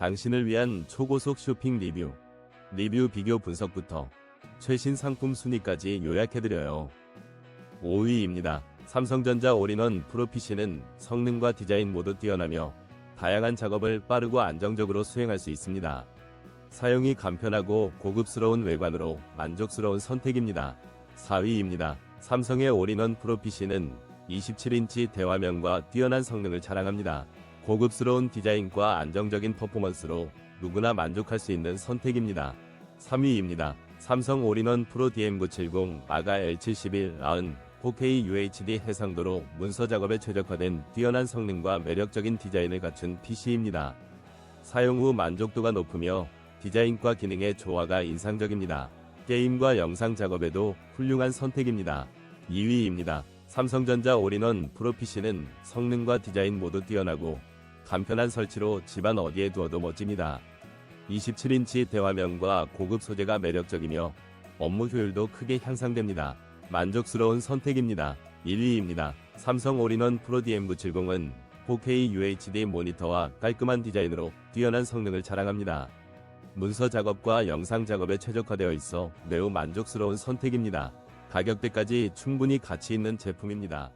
당신을 위한 초고속 쇼핑 리뷰, 리뷰 비교 분석부터 최신 상품 순위까지 요약해드려요. 5위입니다. 삼성전자 올인원 프로PC는 성능과 디자인 모두 뛰어나며 다양한 작업을 빠르고 안정적으로 수행할 수 있습니다. 사용이 간편하고 고급스러운 외관으로 만족스러운 선택입니다. 4위입니다. 삼성의 올인원 프로PC는 27인치 대화면과 뛰어난 성능을 자랑합니다. 고급스러운 디자인과 안정적인 퍼포먼스로 누구나 만족할 수 있는 선택입니다. 3위입니다. 삼성 올인원 프로 DM970 아가 L71 라은 4K UHD 해상도로 문서 작업에 최적화된 뛰어난 성능과 매력적인 디자인을 갖춘 PC입니다. 사용 후 만족도가 높으며 디자인과 기능의 조화가 인상적입니다. 게임과 영상 작업에도 훌륭한 선택입니다. 2위입니다. 삼성전자 올인원 프로 PC는 성능과 디자인 모두 뛰어나고 간편한 설치로 집안 어디에 두어도 멋집니다. 27인치 대화면과 고급 소재가 매력적이며 업무 효율도 크게 향상됩니다. 만족스러운 선택입니다. 1위입니다. 삼성 올인원 프로 DM970은 4K UHD 모니터와 깔끔한 디자인으로 뛰어난 성능을 자랑합니다. 문서 작업과 영상 작업에 최적화되어 있어 매우 만족스러운 선택입니다. 가격대까지 충분히 가치 있는 제품입니다.